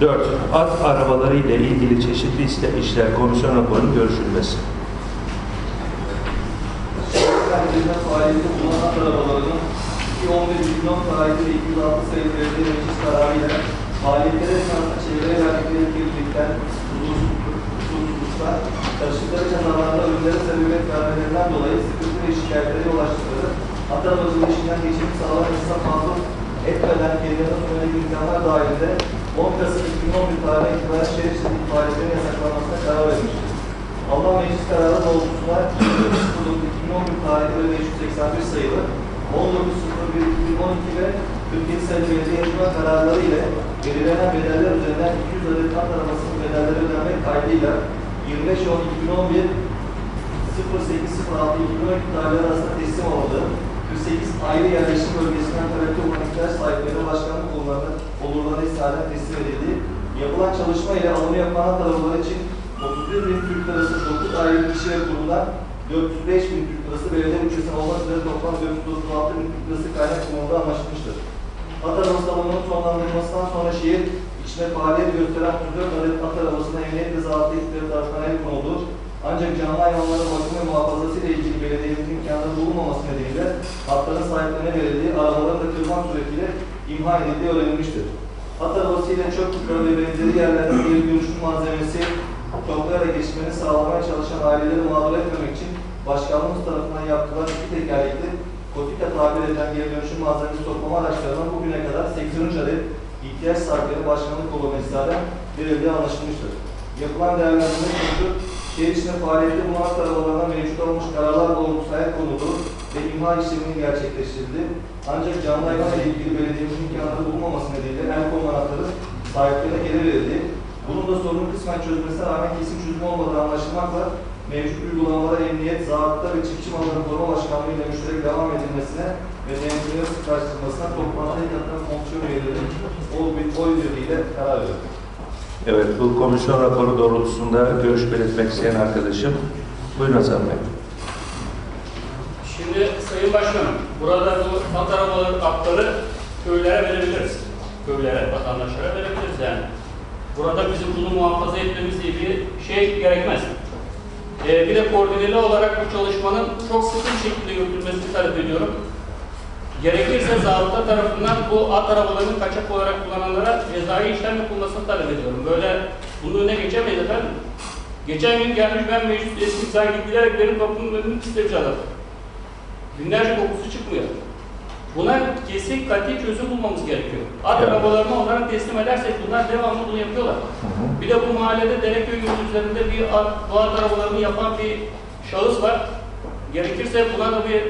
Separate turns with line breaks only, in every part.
4. At arabaları ile ilgili çeşitli işler komisyon raporunun görüşülmesi.
Kendiliğine faaliyeti bulunan arabalarının 2011 milyon 206 sayılı belediye meclis kararıyla faaliyetlere esnasında çevreye verdikleri kirlilikten, huzursuzluklar, taşıtları canavarlarla ölümlere sebebiyet vermelerinden dolayı sıkıntı ve şikayetlere yol açtıkları, at arabasının işinden geçimini sağlayan insan fazla etmeden kendilerine yönelik imkanlar dahilinde 10 Kasım 2011 tarihine itibaren şehir içindeki faaliyetlerin yasaklanmasına karar verilmiştir. Allah Meclis kararı doğrultusunda 2011 tarihli ve 581 sayılı 19.01.2012 ve 47 sayılı belediye yönetmen kararları ile belirlenen bedeller üzerinden 200 adet at arabasının bedelleri ödenmek kaydıyla 25.10.2011 08.06.2012 tarihleri arasında teslim alındı. 48 ayrı yerleşim bölgesinden talepte olan ihtiyaç sahiplerine başkanlık olurlarına, olurlarına istinaden teslim edildi. Yapılan çalışma ile alımı yapılan at arabaları için 31 bin Türk lirası 9 ayrı kişi ve kurumdan 405 bin Türk lirası belediye bütçesine olmak üzere toplam 436 bin Türk lirası kaynak kullanıldığı anlaşılmıştır. At arabası alımının sonlandırılmasından sonra şehir içinde faaliyet gösteren 34 adet at arabasına emniyet ve ekipleri tarafından el konuldu. Ancak canlı hayvanların bakım ve muhafazası ile ilgili belediyenin imkanları bulunmaması nedeniyle hatların sahiplerine verildiği arabaların da kırmak suretiyle imha edildiği öğrenilmiştir. At arabası ile çöp kutuları ve benzeri yerlerde geri dönüşüm malzemesi toplayarak geçmeni sağlamaya çalışan aileleri mağdur etmemek için başkanlığımız tarafından yaptıran iki tekerlekli kotika tabir edilen geri dönüşüm malzemesi toplama araçlarından bugüne kadar 83 adet ihtiyaç sahipleri başkanlık olma istinaden verildiği anlaşılmıştır. Yapılan değerlendirme sonucu şehir içinde faaliyette bulunan arabalarına mevcut olmuş kararlar doğrultusunda el konuldu ve imha işleminin gerçekleştirildi. Ancak canlı hayvan ile ilgili belediyenin imkanları bulunmaması nedeniyle el konulan hakları sahiplerine geri verildi. Bunun da sorunun kısmen çözmesine rağmen kesin çözüm olmadığı anlaşılmakla mevcut uygulamalara emniyet, zabıta ve çiftçi malları koruma başkanlığı ile müşterek devam edilmesine ve denetimlerin sıklaştırılmasına toplantıda yıkatılan fonksiyon üyeleri oy, birliğiyle karar verdi.
Evet, bu komisyon raporu doğrultusunda görüş belirtmek isteyen arkadaşım. Buyurun Hasan Bey.
Şimdi Sayın Başkanım, burada bu at arabaları atları köylere verebiliriz. Köylere, vatandaşlara verebiliriz yani. Burada bizim bunu muhafaza etmemiz diye bir şey gerekmez. Ee, bir de koordineli olarak bu çalışmanın çok sıkı şekilde yürütülmesini talep ediyorum. Gerekirse zabıta tarafından bu at arabalarını kaçak olarak kullananlara cezai işlem yapılmasını talep ediyorum. Böyle bunun önüne geçemeyiz efendim. Geçen gün gelmiş ben meclis üyesiyim, sanki bilerek benim kapımın önünü istemiş adam. Günlerce kokusu çıkmıyor. Buna kesin katı çözüm bulmamız gerekiyor. At
Evet.
arabalarını onlara teslim edersek bunlar devamlı bunu yapıyorlar. Bir de bu mahallede Dereköy yolu üzerinde bir at, bu at arabalarını yapan bir şahıs var. Gerekirse buna da bir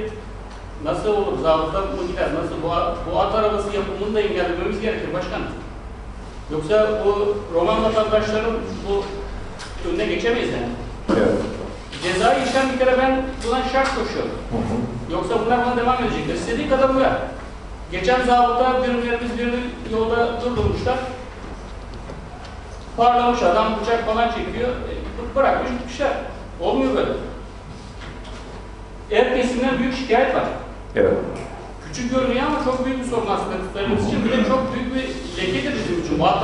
nasıl olur, zabıta mı gider, nasıl bu, bu at arabası yapımını da engellememiz gerekir başkanım. Yoksa bu Roman vatandaşların bu önüne geçemeyiz yani.
Evet.
Cezai işlem bir kere ben buna şart koşuyorum. Yoksa bunlar buna devam edecekler. İstediği kadar uyar. Geçen zabıta birimlerimiz birini yolda durdurmuşlar. Parlamış adam bıçak falan çekiyor. E, bırakmış gitmişler. Olmuyor böyle. Herkesinden büyük şikayet var.
Evet.
Küçük görünüyor ama çok büyük bir sorun aslında kutlarımız için. Bir de çok büyük bir lekedir bizim için bu at